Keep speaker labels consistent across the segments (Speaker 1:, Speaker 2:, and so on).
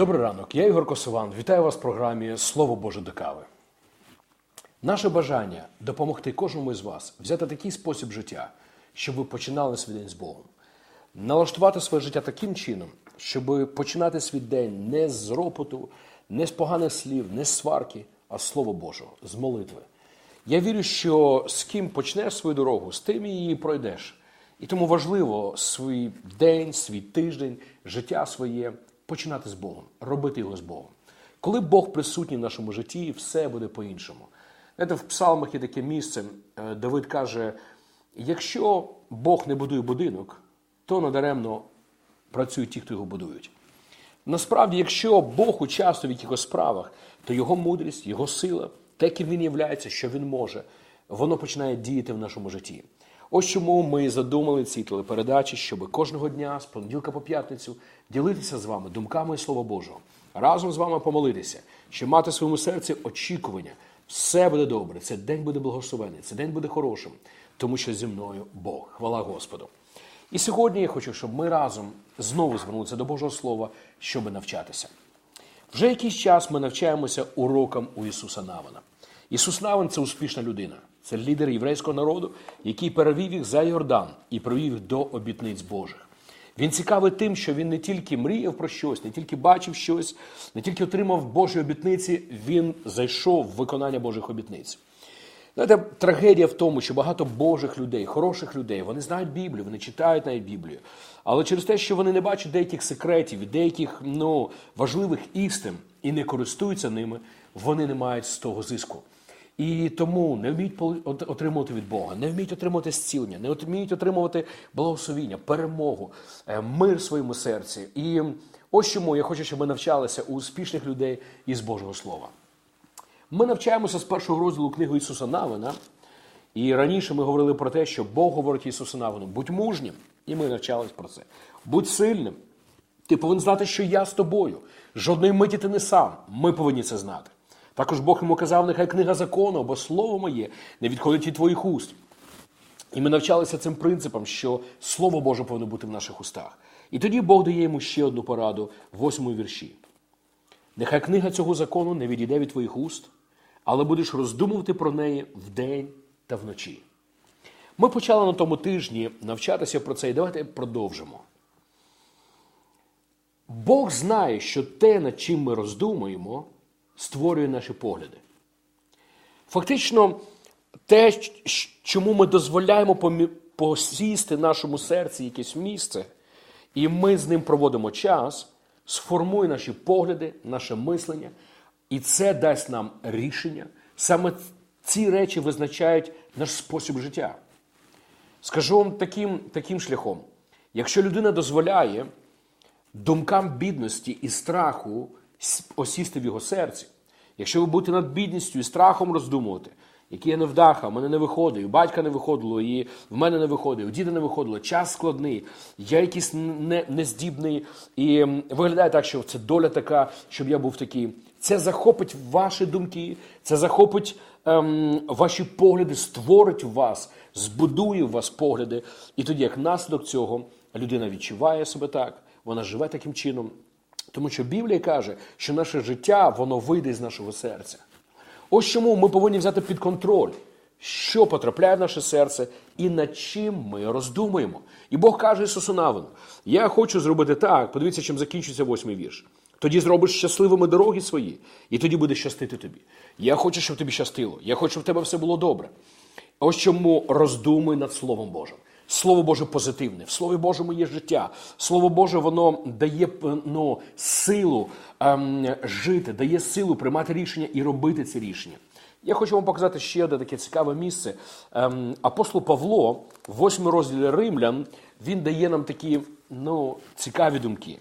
Speaker 1: Добрий ранок, я Ігор Косован. Вітаю вас в програмі Слово Боже до кави. Наше бажання допомогти кожному із вас взяти такий спосіб життя, щоб ви починали свій день з Богом. Налаштувати своє життя таким чином, щоб починати свій день не з ропоту, не з поганих слів, не з сварки, а з Слова Божого, з молитви. Я вірю, що з ким почнеш свою дорогу, з тим її пройдеш. І тому важливо свій день, свій тиждень, життя своє починати з Богом, робити його з Богом. Коли Бог присутній в нашому житті, все буде по-іншому. Знаєте, в псалмах є таке місце, е, Давид каже: якщо Бог не будує будинок, то надаремно працюють ті, хто його будують. Насправді, якщо Бог участвує в якихось справах, то його мудрість, його сила, те, ким він являється, що він може, воно починає діяти в нашому житті. Ось чому ми задумали ці телепередачі, щоб кожного дня з понеділка по п'ятницю ділитися з вами думками Слова Божого, разом з вами помолитися, щоб мати в своєму серці очікування. Все буде добре, цей день буде благословений, цей день буде хорошим, тому що зі мною Бог. Хвала Господу. І сьогодні я хочу, щоб ми разом знову звернулися до Божого Слова, щоб навчатися. Вже якийсь час ми навчаємося урокам у Ісуса Навина. Ісус Навин це успішна людина, це лідер єврейського народу, який перевів їх за Йордан і привів їх до обітниць Божих. Він цікавий тим, що він не тільки мріяв про щось, не тільки бачив щось, не тільки отримав Божі обітниці, він зайшов в виконання Божих обітниць. Знаєте, трагедія в тому, що багато Божих людей, хороших людей, вони знають Біблію, вони читають навіть Біблію. Але через те, що вони не бачать деяких секретів деяких ну, важливих істин і не користуються ними, вони не мають з того зиску. І тому не вміють отримувати від Бога, не вміють отримувати зцілення, не вміють отримувати благословіння, перемогу, е, мир в своєму серці. І ось чому я хочу, щоб ми навчалися у успішних людей із Божого Слова. Ми навчаємося з першого розділу книги Ісуса Навина. І раніше ми говорили про те, що Бог говорить Ісусу Навину, будь мужнім, і ми навчались про це. Будь сильним. Ти повинен знати, що я з тобою. Жодної миті ти не сам. Ми повинні це знати. Також Бог йому казав, нехай книга закону, бо слово моє не відходить від твоїх уст. І ми навчалися цим принципом, що Слово Боже повинно бути в наших устах. І тоді Бог дає йому ще одну пораду в восьмому вірші. Нехай книга цього закону не відійде від твоїх уст, але будеш роздумувати про неї вдень та вночі. Ми почали на тому тижні навчатися про це і давайте продовжимо. Бог знає, що те, над чим ми роздумуємо, створює наші погляди. Фактично, те, чому ми дозволяємо посісти нашому серці якесь місце, і ми з ним проводимо час, сформує наші погляди, наше мислення, і це дасть нам рішення. Саме ці речі визначають наш спосіб життя. Скажу вам таким, таким шляхом: якщо людина дозволяє думкам бідності і страху осісти в його серці, якщо ви будете над бідністю і страхом роздумувати, які я невдаха, в мене не виходить, у батька не виходило, і в мене не виходить, у діда не виходило, час складний, я якийсь не, нездібний, і виглядає так, що це доля така, щоб я був такий. Це захопить ваші думки, це захопить ем, ваші погляди, створить у вас, збудує у вас погляди. І тоді, як наслідок цього, людина відчуває себе так, вона живе таким чином. Тому що Біблія каже, що наше життя воно вийде з нашого серця. Ось чому ми повинні взяти під контроль, що потрапляє в наше серце і над чим ми роздумуємо. І Бог каже Ісусу Навину, я хочу зробити так, подивіться, чим закінчується восьмий вірш. Тоді зробиш щасливими дороги свої, і тоді буде щастити тобі. Я хочу, щоб тобі щастило. Я хочу, щоб в тебе все було добре. Ось чому роздумуй над Словом Божим. Слово Боже позитивне. В Слові Божому є життя. Слово Боже, воно дає ну, силу ем, жити, дає силу приймати рішення і робити ці рішення. Я хочу вам показати ще одне таке цікаве місце. Ем, апостол Павло, в восьмому розділі Римлян, він дає нам такі ну, цікаві думки.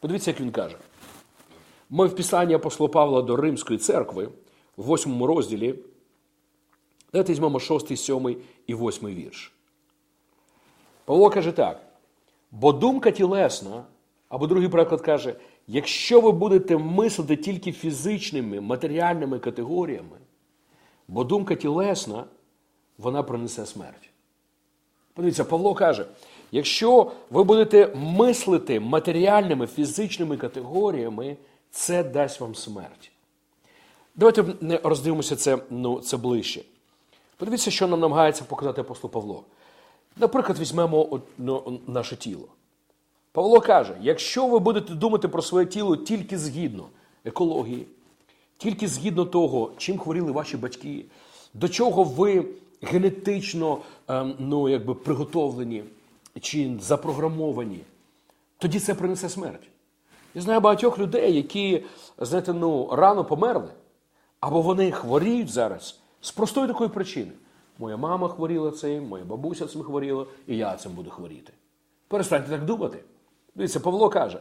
Speaker 1: Подивіться, як він каже. Ми в Писанні апостола Павла до Римської церкви, в восьмому розділі, давайте візьмемо шостий, сьомий і восьмий вірш. Павло каже так: бо думка тілесна, або другий приклад каже, якщо ви будете мислити тільки фізичними, матеріальними категоріями, бо думка тілесна, вона принесе смерть. Подивіться, Павло каже, якщо ви будете мислити матеріальними фізичними категоріями, це дасть вам смерть. Давайте роздивимося це, ну, це ближче. Подивіться, що нам намагається показати апостол Павло. Наприклад, візьмемо ну, наше тіло. Павло каже: якщо ви будете думати про своє тіло тільки згідно екології, тільки згідно того, чим хворіли ваші батьки, до чого ви генетично ем, ну, якби, приготовлені чи запрограмовані, тоді це принесе смерть. Я знаю багатьох людей, які, знаєте, ну, рано померли, або вони хворіють зараз з простої такої причини. Моя мама хворіла цим, моя бабуся цим хворіла, і я цим буду хворіти. Перестаньте так думати. Дивіться, Павло каже,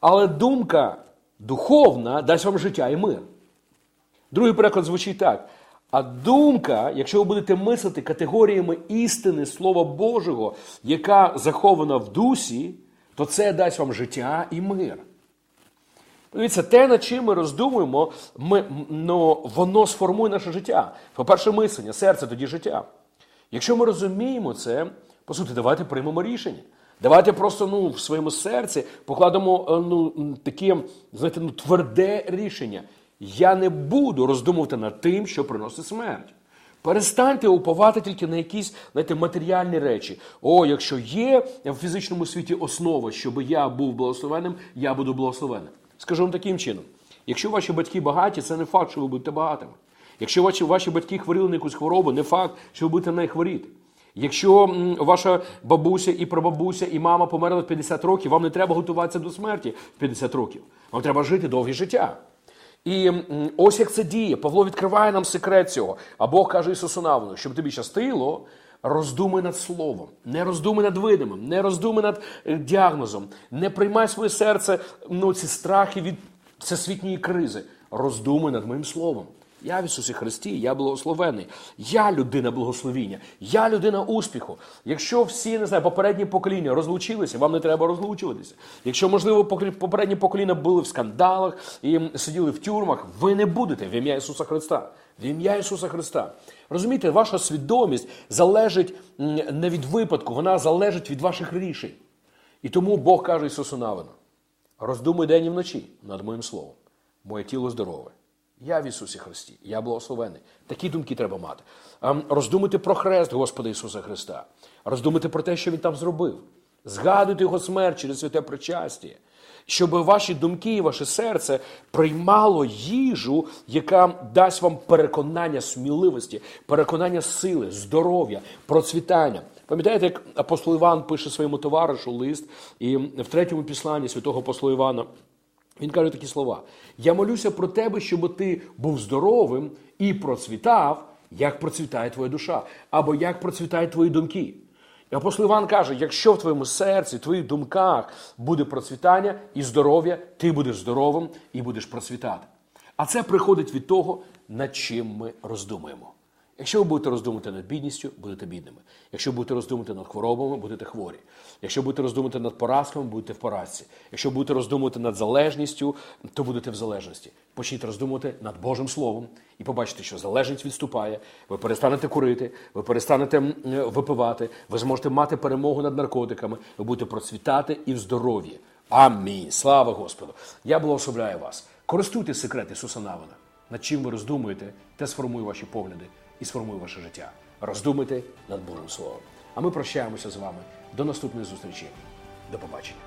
Speaker 1: але думка духовна дасть вам життя і мир. Другий переклад звучить так. А думка, якщо ви будете мислити категоріями істини Слова Божого, яка захована в дусі, то це дасть вам життя і мир. Дивіться, те, над чим ми роздумуємо, ми, ну, воно сформує наше життя. По-перше, мислення, серце тоді життя. Якщо ми розуміємо це, по суті, давайте приймемо рішення. Давайте просто ну, в своєму серці покладемо е, ну, таке знаєте, ну, тверде рішення. Я не буду роздумувати над тим, що приносить смерть. Перестаньте уповати тільки на якісь знаєте, матеріальні речі. О, якщо є в фізичному світі основа, щоб я був благословенним, я буду благословенним. Скажу вам таким чином: якщо ваші батьки багаті, це не факт, що ви будете багатими. Якщо ваші, ваші батьки хворіли на якусь хворобу, не факт, що ви будете на неї хворіти. Якщо ваша бабуся і прабабуся і мама померли в 50 років, вам не треба готуватися до смерті в 50 років. Вам треба жити довге життя. І ось як це діє. Павло відкриває нам секрет цього. А Бог каже Ісусу Навину, щоб тобі щастило, роздумай над словом, не роздумай над видимим, не роздумай над е, діагнозом, не приймай своє серце ну, ці страхи від всесвітньої кризи. Роздумай над моїм словом. Я в Ісусі Христі, я благословений. Я людина благословіння, я людина успіху. Якщо всі не знаю, попередні покоління розлучилися, вам не треба розлучуватися. Якщо, можливо, попередні покоління були в скандалах і сиділи в тюрмах, ви не будете в ім'я Ісуса Христа. В ім'я Ісуса Христа. Розумієте, ваша свідомість залежить не від випадку, вона залежить від ваших рішень. І тому Бог каже Ісусу Навину: роздумуй день і вночі над моїм словом. Моє тіло здорове. Я в Ісусі Христі, я благословений. Такі думки треба мати. Ем, Роздумуйте про хрест Господа Ісуса Христа. Роздумуйте про те, що Він там зробив. Згадуйте Його смерть через святе причастя. Щоб ваші думки і ваше серце приймало їжу, яка дасть вам переконання сміливості, переконання сили, здоров'я, процвітання. Пам'ятаєте, як апостол Іван пише своєму товаришу лист, і в третьому післанні святого апостола Івана він каже такі слова: Я молюся про тебе, щоб ти був здоровим і процвітав, як процвітає твоя душа, або як процвітають твої думки. І апостол Іван каже: якщо в твоєму серці, в твоїх думках буде процвітання і здоров'я, ти будеш здоровим і будеш процвітати. А це приходить від того, над чим ми роздумуємо. Якщо ви будете роздумувати над бідністю, будете бідними. Якщо будете роздумувати над хворобами, будете хворі. Якщо будете роздумувати над поразками, будете в поразці. Якщо будете роздумувати над залежністю, то будете в залежності. Почніть роздумувати над Божим Словом і побачите, що залежність відступає, ви перестанете курити, ви перестанете випивати, ви зможете мати перемогу над наркотиками, ви будете процвітати і в здоров'ї. Амінь. Слава Господу! Я благословляю вас. Користуйтесь секрет Ісуса Навина. Над чим ви роздумуєте, те сформує ваші погляди і сформує ваше життя. Роздумайте над Божим Словом. А ми прощаємося з вами. До наступної зустрічі. До побачення.